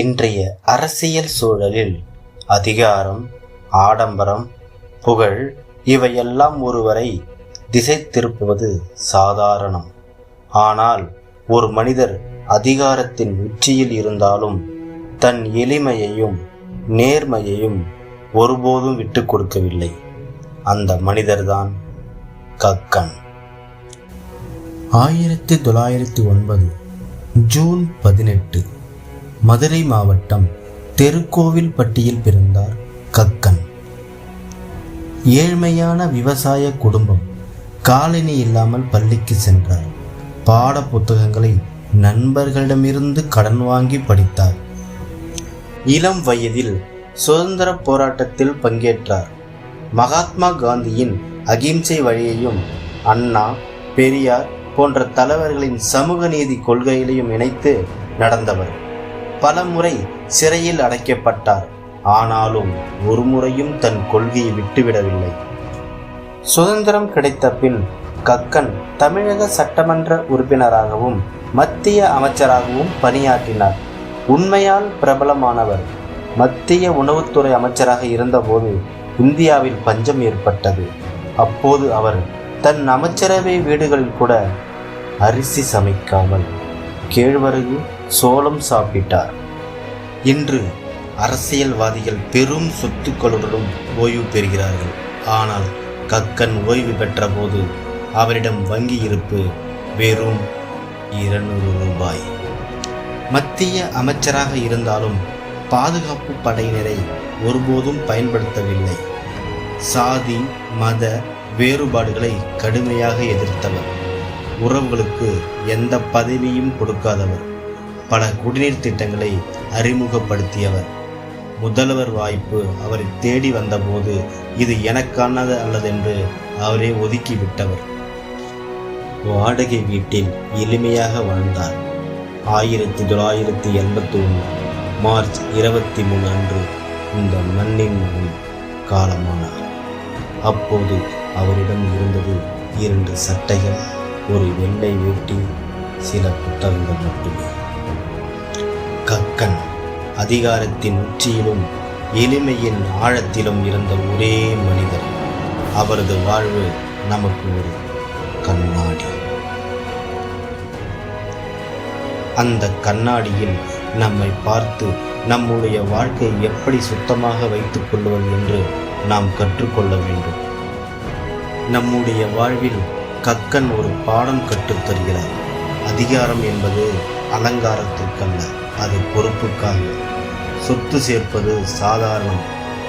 இன்றைய அரசியல் சூழலில் அதிகாரம் ஆடம்பரம் புகழ் இவையெல்லாம் ஒருவரை திசை திருப்புவது சாதாரணம். ஆனால் ஒரு மனிதர் அதிகாரத்தின் உச்சியில் இருந்தாலும் தன் எளிமையையும் நேர்மையையும் ஒருபோதும் விட்டு கொடுக்கவில்லை. அந்த மனிதர்தான் கக்கன். ஆயிரத்தி தொள்ளாயிரத்தி ஒன்பது ஜூன் பதினெட்டு. மதுரை மாவட்டம் தெருக்கோவில்பட்டியில் பிறந்தார் கக்கன். ஏழ்மையான விவசாய குடும்பம் காலனி இல்லாமல் பள்ளிக்கு சென்றார். பாட புத்தகங்களை நண்பர்களிடமிருந்து கடன் வாங்கி படித்தார். இளம் வயதில் சுதந்திர போராட்டத்தில் பங்கேற்றார். மகாத்மா காந்தியின் அகிம்சை வழியையும் அண்ணா பெரியார் போன்ற தலைவர்களின் சமூக நீதி கொள்கைகளையும் இணைத்து நடந்தவர். பல முறை சிறையில் அடைக்கப்பட்டார். ஆனாலும் ஒரு முறையும் தன் கொள்கையை விட்டுவிடவில்லை. சுதந்திரம் கிடைத்த பின் கக்கன் தமிழக சட்டமன்ற உறுப்பினராகவும் மத்திய அமைச்சராகவும் பணியாற்றினார். உண்மையால் பிரபலமானவர். மத்திய உணவுத்துறை அமைச்சராக இருந்தபோது இந்தியாவில் பஞ்சம் ஏற்பட்டது. அப்போது அவர் தன் அமைச்சரவை வீடுகளில் கூட அரிசி சமைக்காமல் கேழ்வரகு சோளம் சாப்பிட்டார். இன்று அரசியல்வாதிகள் பெரும் சொத்துக்களுடனும் ஓய்வு பெறுகிறார்கள். ஆனால் கக்கன் ஓய்வு பெற்றபோது அவரிடம் வங்கி இருப்பு வெறும் இருநூறு ரூபாய். மத்திய அமைச்சராக இருந்தாலும் பாதுகாப்பு படையினரை ஒருபோதும் பயன்படுத்தவில்லை. சாதி மத வேறுபாடுகளை கடுமையாக எதிர்த்தவர். உறவுகளுக்கு எந்த பதவியும் கொடுக்காதவர். பல குடிநீர் திட்டங்களை அறிமுகப்படுத்தியவர். முதல்வர் வாய்ப்பு அவரை தேடி வந்தபோது இது எனக்கானது அல்லதென்று அவரே ஒதுக்கிவிட்டவர். வாடகை வீட்டில் எளிமையாக வாழ்ந்தார். ஆயிரத்தி தொள்ளாயிரத்தி எண்பத்தி ஒன்று மார்ச் இருபத்தி மூணு அன்று இந்த மண்ணின் காலமானார். அப்போது அவரிடம் இருந்தது இரண்டு சட்டைகள் ஒரு வெள்ளை வேட்டி சில புத்தகங்கள் மட்டுமே. கக்கன் அதிகாரத்தின் உச்சியிலும் எளிமையின் ஆழத்திலும் இருந்த ஒரே மனிதர். அவரது வாழ்வு நமக்கு ஒரு கண்ணாடி. அந்த கண்ணாடியில் நம்மை பார்த்து நம்முடைய வாழ்க்கையை எப்படி சுத்தமாக வைத்துக் கொள்வது என்று நாம் கற்றுக்கொள்ள வேண்டும். நம்முடைய வாழ்வில் கக்கன் ஒரு பாடம் கற்றுத் தருகிறார். அதிகாரம் என்பது அலங்காரத்திற்கல்ல. அது பொறுப்புக்காக சொத்து சேர்ப்பது சாதாரணம்.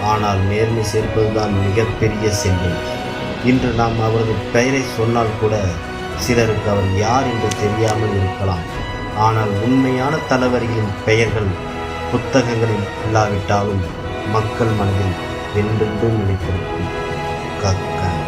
ஆனால் நேர்மை சேர்ப்பதுதான் மிகப்பெரிய செல்வம். இன்று நாம் அவரது பெயரை சொன்னால் கூட சிலருக்கு அவர் யார் என்று தெரியாமல் இருக்கலாம். ஆனால் உண்மையான தலைவர்களின் பெயர்கள் புத்தகங்களில் இல்லாவிட்டாலும் மக்கள் மனதில் என்றென்றும் நிலைத்திருக்கும் கக்கன்.